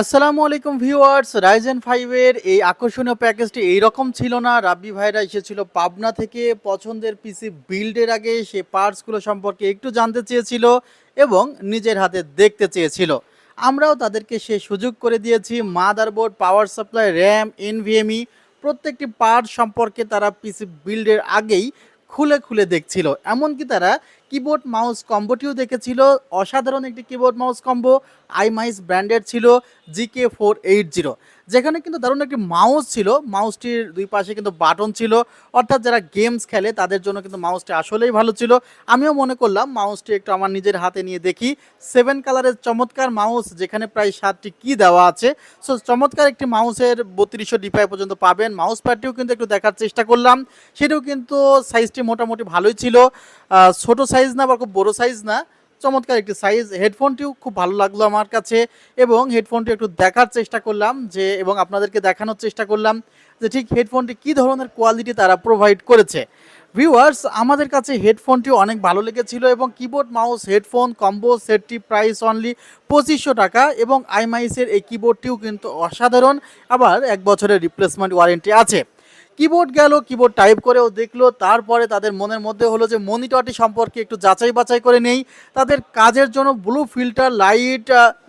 আসসালামু আলাইকুম viewers Ryzen ফাইভের এই আকর্ষণীয় প্যাকেজটি এইরকম ছিল না। রাব্বি ভাইরা এসেছিল পাবনা থেকে, পছন্দের পিসি বিল্ডের আগে সে পার্টসগুলো সম্পর্কে একটু জানতে চেয়েছিল এবং নিজের হাতে দেখতে চেয়েছিল। আমরাও তাদেরকে সে সুযোগ করে দিয়েছি motherboard power supply RAM NVMe প্রত্যেকটি পার্ট সম্পর্কে তারা পিসি বিল্ডের আগেই খুলে খুলে দেখছিল। এমনকি তারা কিবোর্ড মাউস কম্বোটিও দেখেছিল। অসাধারণ একটি কিবোর্ড মাউস কম্বো আইমাইস ব্র্যান্ডের ছিল জিকে ফোর এইট জিরো যেখানে কিন্তু দারুণ একটি মাউস ছিল। মাউসটির দুই পাশে কিন্তু বাটন ছিল। অর্থাৎ যারা গেমস খেলে, তাদের জন্য কিন্তু মাউসটি আসলেই ভালো ছিল। আমিও মনে করলাম মাউসটি একটু আমার নিজের হাতে নিয়ে দেখি। সেভেন কালারের চমৎকার মাউস যেখানে প্রায় সাতটি কি দেওয়া আছে। সো চমৎকার একটি মাউসের বত্রিশশো ডিপাই পর্যন্ত পাবেন। মাউস প্যাডটিও কিন্তু একটু দেখার চেষ্টা করলাম। সেটাও কিন্তু সাইজটি মোটামুটি ভালোই ছিল। ছোট সাইজ না বা খুব বড় সাইজ না, চমৎকার একটি সাইজ হেডফোনটিও খুব ভালো লাগল আমার কাছে এবং হেডফোনটি একটু দেখার চেষ্টা করলাম যে, এবং আপনাদেরকে দেখানোর চেষ্টা করলাম যে, ঠিক হেডফোনটি কী ধরনের কোয়ালিটি তারা প্রোভাইড করেছে। ভিউয়ার্স আমাদের কাছে হেডফোনটি অনেক ভালো লেগেছিল এবং কিবোর্ড মাউস হেডফোন কম্বো সেটটি প্রাইস অনলি পঁচিশশো টাকা এবং আইমাইসের এই কিবোর্ডটিও কিন্তু অসাধারণ। আবার এক বছরের রিপ্লেসমেন্ট ওয়ারেন্টি আছে। কিবোর্ড গেল কিবোর্ড টাইপ করে ও দেখল, তারপরে তাদের মনের মধ্যে হলো যে মনিটরটি সম্পর্কে একটু যাচাই বাছাই করে নেই। তাদের কাজের জন্য ব্লু ফিল্টার লাইট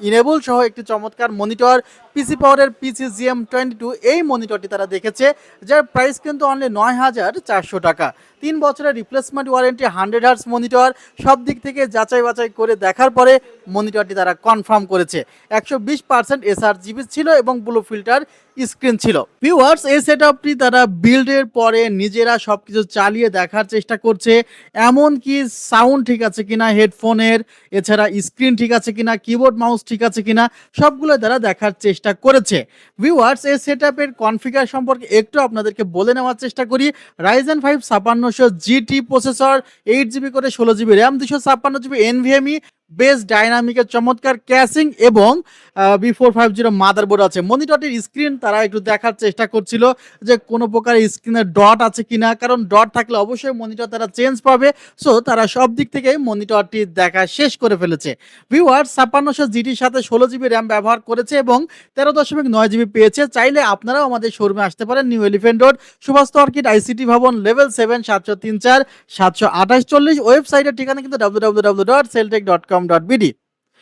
ইনেবল সহ একটি চমৎকার মনিটর পিসি পাওয়ারের পিসি জিএম টোয়েন্টি টু এই মনিটরটি তারা দেখেছে, যার প্রাইস কিন্তু অনলি নয় হাজার চারশো টাকা। তিন বছরের replacement warranty hundred hertz monitor সব দিক থেকে যাচাই বাছাই করে দেখার পরে মনিটরটি তারা কনফার্ম করেছে। একশো বিশ পার্সেন্ট এসআর জিবি ছিল এবং ব্লু ফিল্টার স্ক্রিন ছিল। ভিউয়ার্স এই সেট আপটি তারা বিল্ডের পরে নিজেরা সব কিছু চালিয়ে দেখার চেষ্টা করছে। এমনকি সাউন্ড ঠিক আছে কিনা হেডফোনের এছাড়া স্ক্রিন ঠিক আছে কিনা কিবোর্ড মাউস ঠিক আছে কিনা, সবগুলো তারা দেখার চেষ্টা করেছে। ভিউয়ার্স এই সেট কনফিগার সম্পর্কে একটু আপনাদেরকে বলে নেওয়ার চেষ্টা করি। রাইজেন ফাইভ ছাপান্নশো জিটি প্রসেসর এইট জিবি করে ষোলো জিবি র্যাম দুশো ছাপান্ন জিবি এনভিএমই বেস ডাইনামিকের চমৎকার ক্যাশিং এবং B four five zero motherboard আছে। মনিটরটির স্ক্রিন তারা একটু দেখার চেষ্টা করছিল যে কোনো প্রকার স্ক্রিনের ডট আছে কিনা। কারণ ডট থাকলে অবশ্যই মনিটর তারা চেঞ্জ পাবে। সো তারা সব দিক থেকে মনিটরটি দেখা শেষ করে ফেলেছে। ভিউয়ার ছাপ্পান্নশো জিটির সাথে ষোলো জিবি র্যাম ব্যবহার করেছে এবং তেরো দশমিক নয় জিবি পেয়েছে। চাইলে আপনারাও আমাদের শোরুমে আসতে পারেন। New elephant road Subhash Orchid ICT ভবন লেভেল সেভেন সাতশো তিন চার, সাতশো আঠাশ চল্লিশ। ওয়েবসাইটের ঠিকানা কিন্তু W W W dot Celltech dot com dot BD